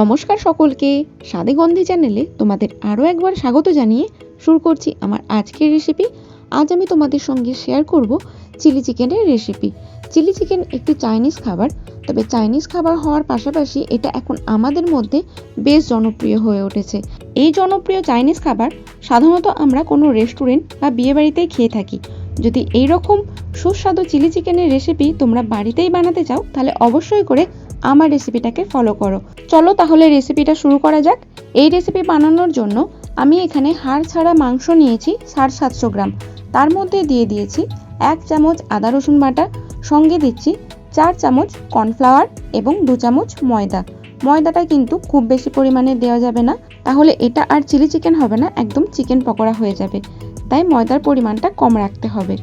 নমস্কার সকলকে। স্বাদে গন্ধে চ্যানেলে তোমাদের আরও একবার স্বাগত জানিয়ে শুরু করছি আমার আজকের রেসিপি আজ আমি তোমাদের সঙ্গে শেয়ার করব চিলি চিকেনের রেসিপি চিলি চিকেন একটি চাইনিজ খাবার, তবে চাইনিজ খাবার হওয়ার পাশাপাশি এটা এখন আমাদের মধ্যে বেশ জনপ্রিয় হয়ে উঠেছে। এই জনপ্রিয় চাইনিজ খাবার সাধারণত আমরা কোনো রেস্টুরেন্ট বা বিয়েবাড়িতেই খেয়ে থাকি। যদি এই রকম সুস্বাদু চিলি চিকেনের রেসিপি তোমরা বাড়িতেই বানাতে চাও, তাহলে অবশ্যই করে আমার রেসিপিটাকে ফলো করো। চলো তাহলে রেসিপিটা শুরু করা যাক। এই রেসিপি বানানোর জন্য আমি এখানে হাড় ছাড়া মাংস নিয়েছি সাড়ে সাতশো গ্রাম। তার মধ্যে দিয়ে দিয়েছি এক চামচ আদা রসুন বাটা, সঙ্গে দিচ্ছি চার চামচ কর্নফ্লাওয়ার এবং দু চামচ ময়দা। ময়দাটা কিন্তু খুব বেশি পরিমাণে দেওয়া যাবে না, তাহলে এটা আর চিলি চিকেন হবে না, একদম চিকেন পকোড়া হয়ে যাবে। তাই ময়দার পরিমাণটা কম রাখতে হবে।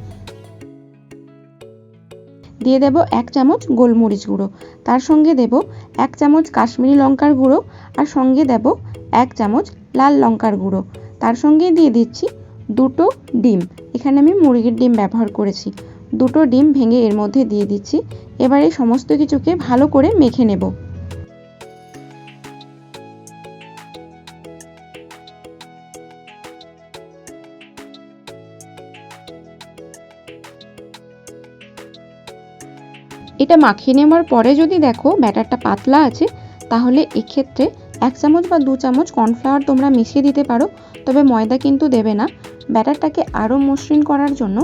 দিয়ে দেব এক চামচ গোলমরিচ গুঁড়ো। তার সঙ্গে দেব এক চামচ কাশ্মীরি লঙ্কার গুঁড়ো আর সঙ্গে দেব এক চামচ লাল লঙ্কার গুঁড়ো। তার সঙ্গে দিয়ে দিচ্ছি দুটো ডিম। এখানে আমি মুরগির ডিম ব্যবহার করেছি। দুটো ডিম ভেঙে এর মধ্যে দিয়ে দিচ্ছি। এবারে সমস্ত কিছুকে ভালো করে মেখে নেব। এটা মাখিয়ে নেওয়ার পরে যদি দেখো ব্যাটারটা পাতলা আছে, তাহলে এক্ষেত্রে এক চামচ বা দু চামচ কর্নফ্লাওয়ার তোমরা মিশিয়ে দিতে পারো, তবে ময়দা কিন্তু দেবে না। ব্যাটারটাকে আরও মসৃণ করার জন্য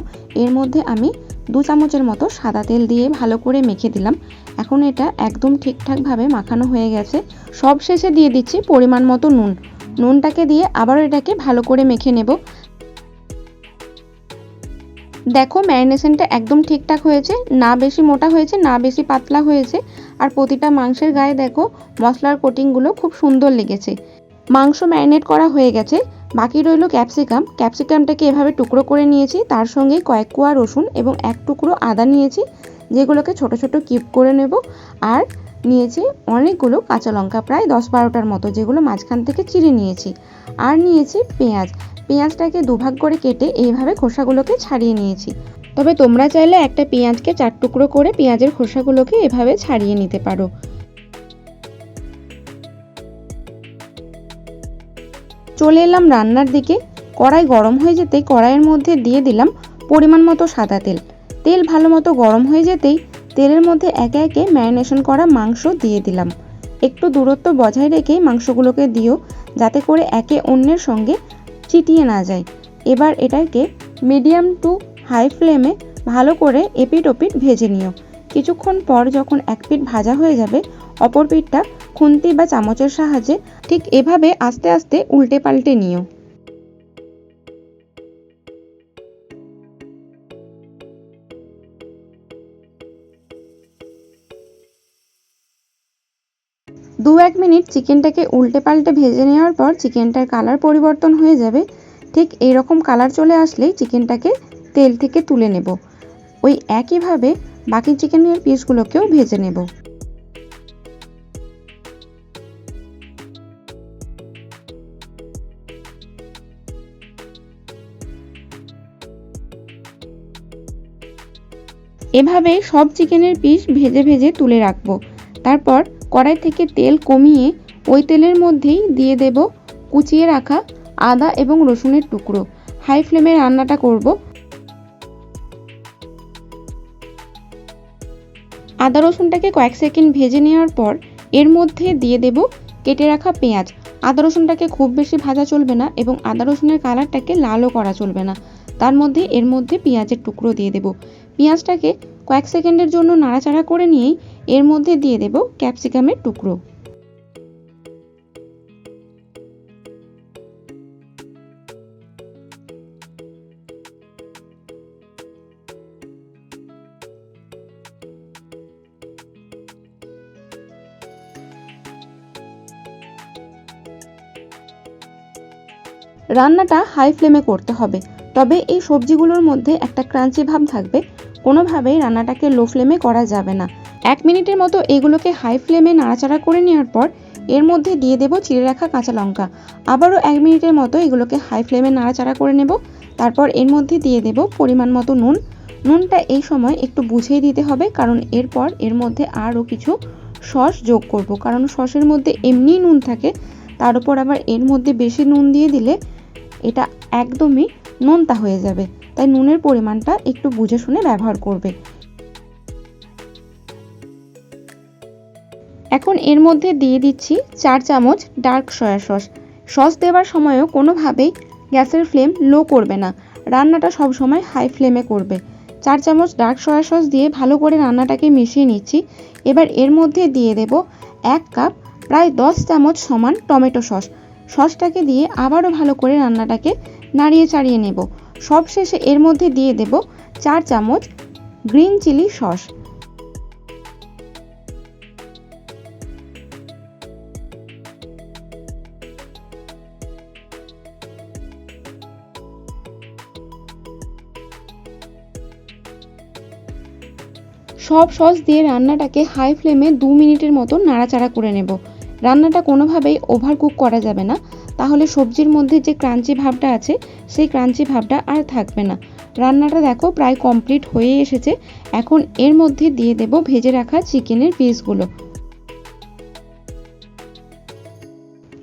এর মধ্যে আমি দু চামচের মতো সাদা তেল দিয়ে ভালো করে মেখে দিলাম। এখন এটা একদম ঠিকঠাকভাবে মাখানো হয়ে গেছে। সব শেষে দিয়ে দিচ্ছি পরিমাণ মতো নুন। নুনটাকে দিয়ে আবারও এটাকে ভালো করে মেখে নেব। দেখো, ম্যারিনেশনটা একদম ঠিকঠাক হয়েছে, না বেশি মোটা হয়েছে, না বেশি পাতলা হয়েছে। আর প্রতিটা মাংসের গায়ে দেখো, মশলার কোটিংগুলো খুব সুন্দর লেগেছে। মাংস ম্যারিনেট করা হয়ে গেছে, বাকি রইল ক্যাপসিকাম। ক্যাপসিকামটাকে এভাবে টুকরো করে নিয়েছি, তার সঙ্গে কয়েক কোয়া রসুন এবং এক টুকরো আদা নিয়েছি, যেগুলোকে ছোট ছোট কিপ করে নেব। আর নিয়েছি অনেকগুলো কাঁচা লঙ্কা, প্রায় দশ বারোটার মতো, যেগুলো মাঝখান থেকে চিড়ে নিয়েছি। আর নিয়েছি পেঁয়াজ। পেঁয়াজটাকে দুভাগ করে কেটে এইভাবে খোসাগুলোকে ছাড়িয়ে নিয়েছি। তবে তোমরা চাইলে একটা পেঁয়াজকে চার টুকরো করে পেঁয়াজের খোসাগুলোকে এভাবে ছাড়িয়ে নিতে পারো। চলে এলাম রান্নার দিকে। কড়াই গরম হয়ে যেতেই কড়াইয়ের মধ্যে দিয়ে দিলাম পরিমাণ মতো সাদা তেল। তেল ভালো মতো গরম হয়ে যেতেই তেলের মধ্যে একে একে ম্যারিনেশন করা মাংস দিয়ে দিলাম। একটু দূরত্ব বজায় রেখে মাংসগুলোকে দিও, যাতে করে একে অন্যের সঙ্গে চিটিয়ে না যায়। এবার এটাকে মিডিয়াম টু হাই ফ্লেমে ভালো করে এপিট ওপিট ভেজে নিও। কিছুক্ষণ পর যখন এক পিঠ ভাজা হয়ে যাবে, অপর পিঠটা খুন্তি বা চামচের সাহায্যে ঠিক এভাবে আস্তে আস্তে উল্টে পাল্টে নিও। দু এক মিনিট চিকেনটাকে উল্টে পাল্টে ভেজে নেওয়ার পর চিকেনটার কালার পরিবর্তন হয়ে যাবে। ঠিক এই রকম কালার চলে আসলেই চিকেনটাকে তেল থেকে তুলে নেব। ওই একইভাবে বাকি চিকেনের পিসগুলোকেও ভেজে নেব। এভাবে সব চিকেনের পিস ভেজে ভেজে তুলে রাখব। তারপর কড়াই থেকে তেল কমিয়ে ওই তেলের মধ্যেই দিয়ে দেব কুচিয়ে রাখা আদা এবং রসুনের টুকরো। হাই ফ্লেমে রান্নাটা করব। আদা রসুনটাকে কয়েক সেকেন্ড ভেজে নেওয়ার পর এর মধ্যে দিয়ে দেব কেটে রাখা পেঁয়াজ। আদা রসুনটাকে খুব বেশি ভাজা চলবে না এবং আদা রসুনের কালারটাকে লালও করা চলবে না। তার মধ্যে এর মধ্যে পেঁয়াজের টুকরো দিয়ে দেব। পেঁয়াজটাকে কয়েক সেকেন্ডের জন্য নাড়াচাড়া করে নিয়েই এর মধ্যে দিয়ে দেব ক্যাপসিকামের টুকরো। রান্নাটা হাই ফ্লেমে করতে হবে, তবে এই সবজিগুলোর মধ্যে একটা ক্রাঞ্চি ভাব থাকবে। কোনোভাবেই রান্নাটাকে লো ফ্লেমে করা যাবে না। এক মিনিটের মতো এগুলোকে হাই ফ্লেমে নাড়াচাড়া করে নেওয়ার পর এর মধ্যে দিয়ে দেবো চিড়ে রাখা কাঁচা লঙ্কা। আবারও এক মিনিটের মতো এগুলোকে হাই ফ্লেমে নাড়াচাড়া করে নেব। তারপর এর মধ্যে দিয়ে দেব পরিমাণ মতো নুন। নুনটা এই সময় একটু বুঝেই দিতে হবে কারণ এরপর এর মধ্যে আরও কিছু সস যোগ করব। কারণ সসের মধ্যে এমনিই নুন থাকে, তার উপর আবার এর মধ্যে বেশি নুন দিয়ে দিলে এটা একদমই নোনতা হয়ে যাবে। তাই নুনের পরিমাণটা একটু বুঝে শুনে ব্যবহার করবে। এখন এর মধ্যে দিয়ে দিচ্ছি চার চামচ ডার্ক সয়া সস। সস দেওয়ার সময়ও কোনোভাবেই গ্যাসের ফ্লেম লো করবে না। রান্নাটা সব সময় হাই ফ্লেমে করবে। চার চামচ ডার্ক সয়া সস দিয়ে ভালো করে রান্নাটাকে মিশিয়ে নিচ্ছি। এবার এর মধ্যে দিয়ে দেব এক কাপ প্রায় দশ চামচ সমান টমেটো সস। সসটাকে দিয়ে আবারও ভালো করে রান্নাটাকে নাড়িয়ে চাড়িয়ে নেব। সবশেষে এর মধ্যে দিয়ে দেব চার চামচ গ্রিন চিলি সস। সব সস দিয়ে রান্নাটাকে হাই ফ্লেমে দু মিনিটের মতো নাড়াচাড়া করে নেব। রান্নাটা কোনোভাবেই ওভার কুক করা যাবে না। তাহলে সবজির মধ্যে যে ক্রাঞ্চি ভাবটা আছে, সেই ক্রাঞ্চি ভাবটা আর থাকবে না। রান্নাটা দেখো প্রায় কমপ্লিট হয়ে এসেছে। এখন এর মধ্যে দিয়ে দেব ভেজে রাখা চিকেনের পিসগুলো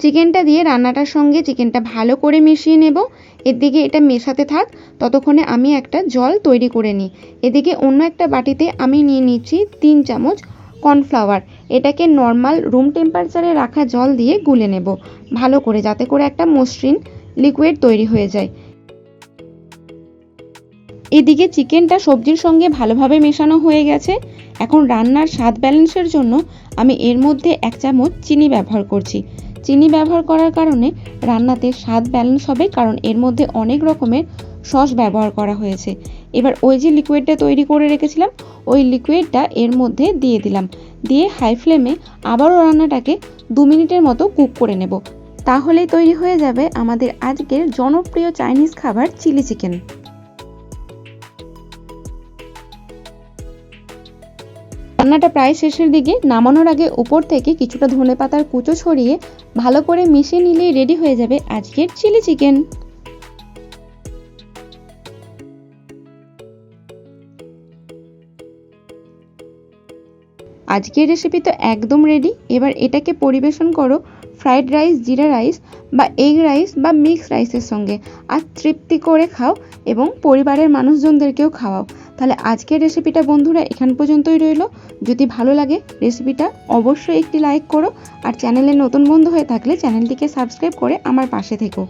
চিকেনটা দিয়ে রান্নাটার সঙ্গে চিকেনটা ভালো করে মিশিয়ে নেব। এদিকে এটা মেশাতে থাক, ততক্ষণে আমি একটা জল তৈরি করে নিই। এদিকে অন্য একটা বাটিতে আমি নিয়ে নিচ্ছি তিন চামচ কর্নফ্লাওয়ার। এটাকে নর্মাল রুম টেম্পারেচারে রাখা জল দিয়ে গুলে নেব। ভালো করে, যাতে করে একটা মসৃণ লিকুইড তৈরি হয়ে যায়। এদিকে চিকেনটা সবজির সঙ্গে ভালোভাবে মেশানো হয়ে গেছে। এখন রান্নার স্বাদ ব্যালেন্সের জন্য আমি এর মধ্যে এক চামচ চিনি ব্যবহার করছি। চিনি ব্যবহার করার কারণে রান্নাতে স্বাদ ব্যালেন্স হবে, কারণ এর মধ্যে অনেক রকমের সস ব্যবহার করা হয়েছে। এবার ওই যে লিকুইডটা তৈরি করে রেখেছিলাম, ওই লিকুইডটা এর মধ্যে দিয়ে দিলাম। দিয়ে হাই ফ্লেমে আবারও রান্নাটাকে দু মিনিটের মতো কুক করে নেব। তাহলেই তৈরি হয়ে যাবে আমাদের আজকের জনপ্রিয় চাইনিজ খাবার চিলি চিকেন রান্নাটা প্রায় শেষের দিকে নামানোর আগে উপর থেকে কিছুটা ধনে পাতার কুচো ছড়িয়ে ভালো করে মিশিয়ে নিলেই রেডি হয়ে যাবে আজকের চিলি চিকেন। আজকের রেসিপি তো একদম রেডি এবার এটাকে পরিবেশন করো ফ্রাইড রাইস জিরা রাইস বা এগ রাইস বা মিক্সড রাইসের সঙ্গে। আর তৃপ্তি করে খাও এবং পরিবারের মানুষজনদেরকেও খাওয়াও। তাহলে আজকের রেসিপিটা বন্ধুরা এখান পর্যন্তই রইল। যদি ভালো লাগে রেসিপিটা অবশ্যই একটি লাইক করো আর চ্যানেলে নতুন বন্ধু হয়ে থাকলে চ্যানেলটিকে সাবস্ক্রাইব করে আমার পাশে থেকো।